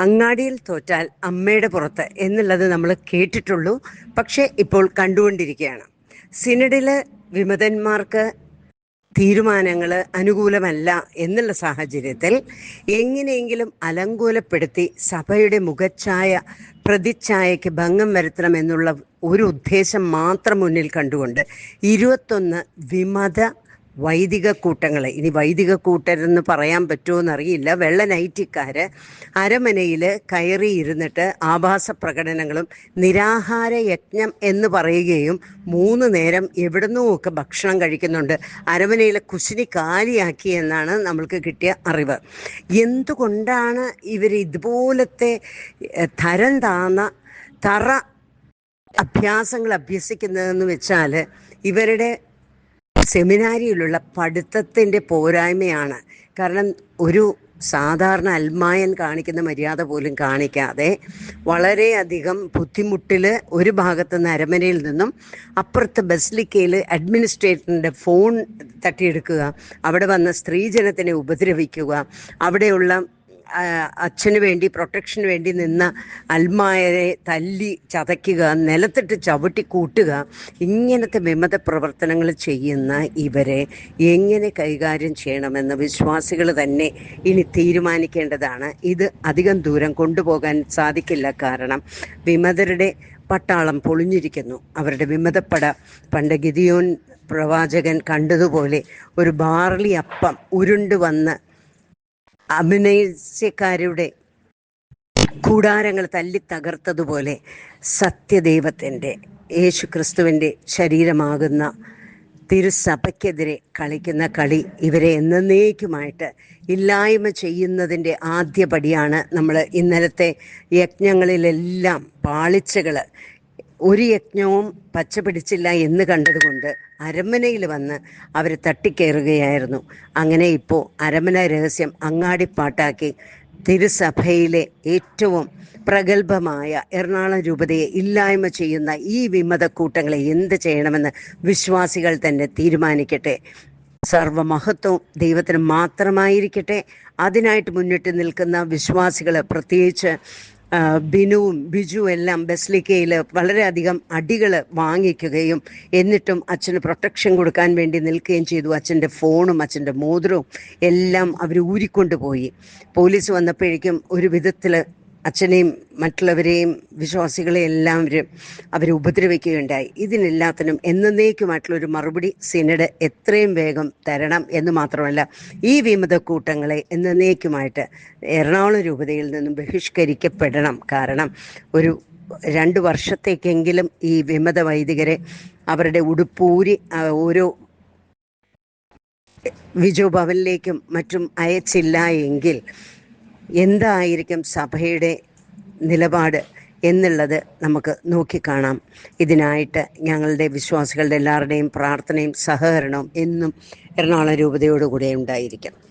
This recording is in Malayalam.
അങ്ങാടിയിൽ തോറ്റാൽ അമ്മയുടെ പുറത്ത് എന്നുള്ളത് നമ്മൾ കേട്ടിട്ടുള്ളൂ. പക്ഷേ ഇപ്പോൾ കണ്ടുകൊണ്ടിരിക്കുകയാണ്. സിനഡിൽ വിമതന്മാർക്ക് തീരുമാനങ്ങൾ അനുകൂലമല്ല എന്നുള്ള സാഹചര്യത്തിൽ എങ്ങനെയെങ്കിലും അലങ്കൂലപ്പെടുത്തി സഭയുടെ മുഖച്ഛായ പ്രതിച്ഛായയ്ക്ക് ഭംഗം വരുത്തണമെന്നുള്ള ഒരു ഉദ്ദേശം മാത്രം മുന്നിൽ കണ്ടുകൊണ്ട് ഇരുപത്തൊന്ന് വിമത വൈദിക കൂട്ടങ്ങൾ ഇനി വൈദിക കൂട്ടരെന്ന് പറയാൻ പറ്റുമോ എന്നറിയില്ല വെള്ള നൈറ്റിക്കാർ അരമനയിൽ കയറി ഇരുന്നിട്ട് ആഭാസ പ്രകടനങ്ങളും നിരാഹാര യജ്ഞം എന്ന് പറയുകയും മൂന്ന് നേരം എവിടുന്നുമൊക്കെ ഭക്ഷണം കഴിക്കുന്നുണ്ട്. അരമനയിലെ കുശിനി കാലിയാക്കി എന്നാണ് നമ്മൾക്ക് കിട്ടിയ അറിവ്. എന്തുകൊണ്ടാണ് ഇവർ ഇതുപോലത്തെ തരം താന്ന തറ അഭ്യാസങ്ങൾ അഭ്യസിക്കുന്നതെന്ന് വെച്ചാൽ ഇവരുടെ സെമിനാരിയിലുള്ള പഠിത്തത്തിന്റെ പോരായ്മയാണ്. കാരണം ഒരു സാധാരണ അൽമായൻ കാണിക്കുന്ന മര്യാദ പോലും കാണിക്കാതെ വളരെയധികം ബുദ്ധിമുട്ടിൽ ഒരു ഭാഗത്ത് നിന്ന് അരമനയിൽ നിന്നും അപ്പുറത്ത് ബസ്ലിക്കയിൽ അഡ്മിനിസ്ട്രേറ്ററിന്റെ ഫോൺ തട്ടിയെടുക്കുക അവിടെ വന്ന സ്ത്രീജനത്തിനെ ഉപദ്രവിക്കുക അവിടെയുള്ള അച്ഛന് വേണ്ടി പ്രൊട്ടക്ഷന് വേണ്ടി നിന്ന അൽമായരെ തല്ലി ചതയ്ക്കുക നിലത്തിട്ട് ചവിട്ടി കൂട്ടുക ഇങ്ങനത്തെ വിമത പ്രവർത്തനങ്ങൾ ചെയ്യുന്ന ഇവരെ എങ്ങനെ കൈകാര്യം ചെയ്യണമെന്ന് വിശ്വാസികൾ തന്നെ ഇനി തീരുമാനിക്കേണ്ടതാണ്. ഇത് അധികം ദൂരം കൊണ്ടുപോകാൻ സാധിക്കില്ല. കാരണം വിമതരുടെ പട്ടാളം പൊളിഞ്ഞിരിക്കുന്നു. അവരുടെ വിമതപ്പട പണ്ട് ഗിതിയോൻ പ്രവാചകൻ കണ്ടതുപോലെ ഒരു ബാർലി അപ്പം ഉരുണ്ട് വന്ന് അഭിനയിച്ചക്കാരുടെ കൂടാരങ്ങൾ തല്ലി തകർത്തതുപോലെ സത്യദൈവത്തിന്റെ യേശു ക്രിസ്തുവിന്റെ ശരീരമാകുന്ന തിരുസഭയ്ക്കെതിരെ കളിക്കുന്ന കളി ഇവരെ എന്നേക്കുമായിട്ട് ഇല്ലായ്മ ചെയ്യുന്നതിന്റെ ആദ്യപടിയാണ് നമ്മൾ ഇന്നലത്തെ യജ്ഞങ്ങളിലെല്ലാം പാളിച്ചകൾ ഒരു യജ്ഞവും പച്ചപിടിച്ചില്ല എന്ന് കണ്ടതുകൊണ്ട് അരമനയിൽ വന്ന് അവർ തട്ടിക്കയറുകയായിരുന്നു അങ്ങനെ ഇപ്പോൾ അരമന രഹസ്യം അങ്ങാടിപ്പാട്ടാക്കി തിരുസഭയിലെ ഏറ്റവും പ്രഗത്ഭമായ എറണാകുളം രൂപതയെ ഇല്ലായ്മ ചെയ്യുന്ന ഈ വിമത കൂട്ടങ്ങളെ എന്ത് ചെയ്യണമെന്ന് വിശ്വാസികൾ തന്നെ തീരുമാനിക്കട്ടെ. സർവമഹത്വം ദൈവത്തിന് മാത്രമായിരിക്കട്ടെ. അതിനായിട്ട് മുന്നിട്ട് നിൽക്കുന്ന വിശ്വാസികൾ പ്രത്യേകിച്ച് ബിനുവും ബിജു എല്ലാം ബസ്ലിക്കയിൽ വളരെയധികം അടികൾ വാങ്ങിക്കുകയും എന്നിട്ടും അച്ഛന് പ്രൊട്ടക്ഷൻ കൊടുക്കാൻ വേണ്ടി നിൽക്കുകയും ചെയ്തു. അച്ഛന്റെ ഫോണും അച്ഛന്റെ മോതിരവും എല്ലാം അവർ ഊരിക്കൊണ്ടുപോയി. പോലീസ് വന്നപ്പോഴേക്കും ഒരു വിധത്തിൽ അച്ഛനെയും മറ്റുള്ളവരെയും വിശ്വാസികളെ എല്ലാവരും അവരെ ഉപദ്രവിക്കുകയുണ്ടായി. ഇതിനെല്ലാത്തിനും എന്നേക്കുമായിട്ടുള്ള ഒരു മറുപടി സിനഡ് എത്രയും വേഗം തരണം എന്ന് മാത്രമല്ല ഈ വിമത കൂട്ടങ്ങളെ എന്നേക്കുമായിട്ട് എറണാകുളം രൂപതയിൽ നിന്നും ബഹിഷ്കരിക്കപ്പെടണം. കാരണം ഒരു രണ്ട് വർഷത്തേക്കെങ്കിലും ഈ വിമത വൈദികരെ അവരുടെ ഉടുപ്പൂരി ഓരോ വിജു ഭവനിലേക്കും മറ്റും അയച്ചില്ല എങ്കിൽ എന്തായിരിക്കും സഭയുടെ നിലപാട് എന്നുള്ളത് നമുക്ക് നോക്കിക്കാണാം. ഇതിനായിട്ട് ഞങ്ങളുടെ വിശ്വാസികളുടെ എല്ലാവരുടെയും പ്രാർത്ഥനയും സഹകരണവും എന്നും എറണാകുളം രൂപതയോടുകൂടെ ഉണ്ടായിരിക്കും.